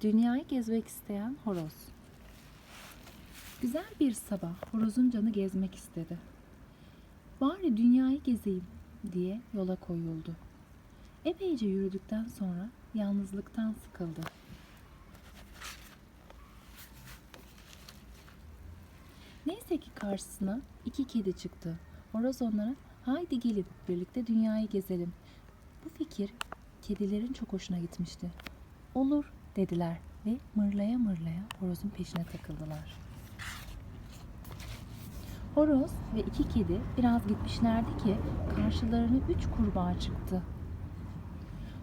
Dünyayı gezmek isteyen horoz. Güzel bir sabah horozun canı gezmek istedi. Bari dünyayı gezeyim diye yola koyuldu. Epeyce yürüdükten sonra yalnızlıktan sıkıldı. Neyse ki karşısına iki kedi çıktı. Horoz onlara haydi gelin birlikte dünyayı gezelim. Bu fikir kedilerin çok hoşuna gitmişti. Olur dediler ve mırlaya mırlaya horozun peşine takıldılar. Horoz ve iki kedi biraz gitmişlerdi ki karşılarına üç kurbağa çıktı.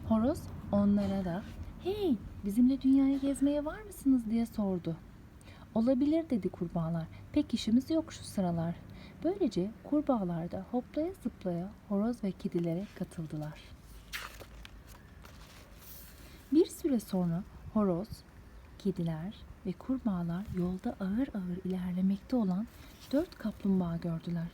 Horoz onlara da hey bizimle dünyayı gezmeye var mısınız diye sordu. Olabilir dedi kurbağalar. Pek işimiz yok şu sıralar. Böylece kurbağalar da hoplaya zıplaya horoz ve kedilere katıldılar. Bir süre sonra horoz, kediler ve kurbağalar yolda ağır ağır ilerlemekte olan dört kaplumbağa gördüler.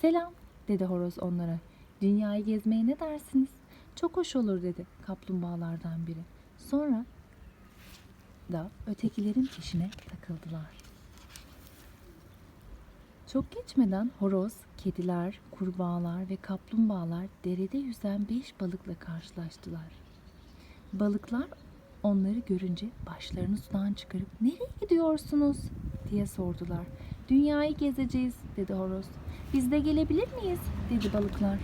Selam dedi horoz onlara. Dünyayı gezmeye ne dersiniz? Çok hoş olur dedi kaplumbağalardan biri. Sonra da ötekilerin peşine takıldılar. Çok geçmeden horoz, kediler, kurbağalar ve kaplumbağalar derede yüzen beş balıkla karşılaştılar. Balıklar onları görünce başlarını sudan çıkarıp nereye gidiyorsunuz diye sordular. Dünyayı gezeceğiz dedi horoz. Biz de gelebilir miyiz dedi balıklar.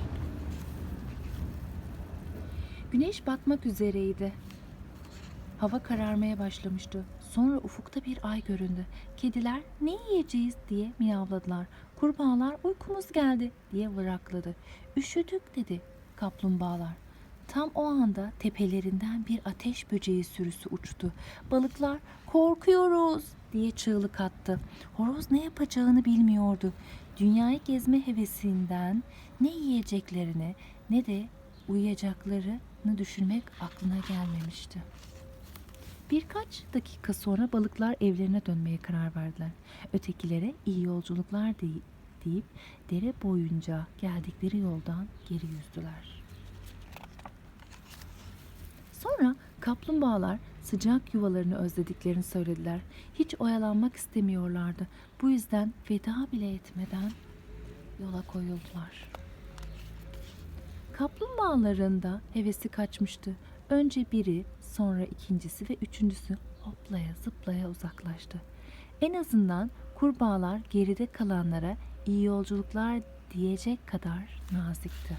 Güneş batmak üzereydi. Hava kararmaya başlamıştı. Sonra ufukta bir ay göründü. Kediler ne yiyeceğiz diye miyavladılar. Kurbağalar uykumuz geldi diye vırakladı. Üşüdük dedi kaplumbağalar. Tam o anda tepelerinden bir ateş böceği sürüsü uçtu. Balıklar korkuyoruz diye çığlık attı. Horoz ne yapacağını bilmiyordu. Dünyayı gezme hevesinden ne yiyeceklerini ne de uyuyacaklarını düşünmek aklına gelmemişti. Birkaç dakika sonra balıklar evlerine dönmeye karar verdiler. Ötekilere iyi yolculuklar dey- deyip dere boyunca geldikleri yoldan geri yüzdüler. Sonra kaplumbağalar sıcak yuvalarını özlediklerini söylediler. Hiç oyalanmak istemiyorlardı. Bu yüzden veda bile etmeden yola koyuldular. Kaplumbağaların da hevesi kaçmıştı. Önce biri, sonra ikincisi ve üçüncüsü hoplaya zıplaya uzaklaştı. En azından kurbağalar geride kalanlara iyi yolculuklar diyecek kadar nazikti.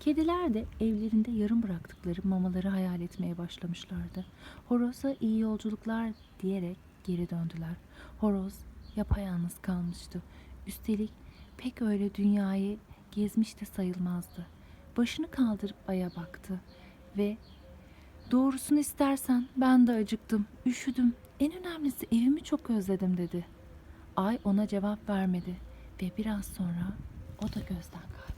Kediler de evlerinde yarım bıraktıkları mamaları hayal etmeye başlamışlardı. Horoz'a iyi yolculuklar diyerek geri döndüler. Horoz yapayalnız kalmıştı. Üstelik pek öyle dünyayı gezmiş de sayılmazdı. Başını kaldırıp aya baktı ve doğrusunu istersen ben de acıktım, üşüdüm. En önemlisi evimi çok özledim dedi. Ay ona cevap vermedi ve biraz sonra o da gözden kayboldu.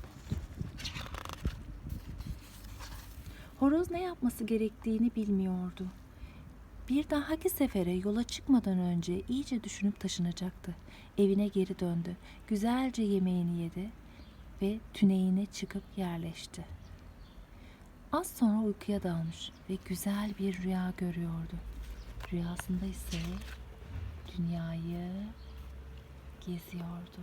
Horoz ne yapması gerektiğini bilmiyordu. Bir dahaki sefere yola çıkmadan önce iyice düşünüp taşınacaktı. Evine geri döndü. Güzelce yemeğini yedi ve tüneyine çıkıp yerleşti. Az sonra uykuya dalmış ve güzel bir rüya görüyordu. Rüyasında ise dünyayı geziyordu.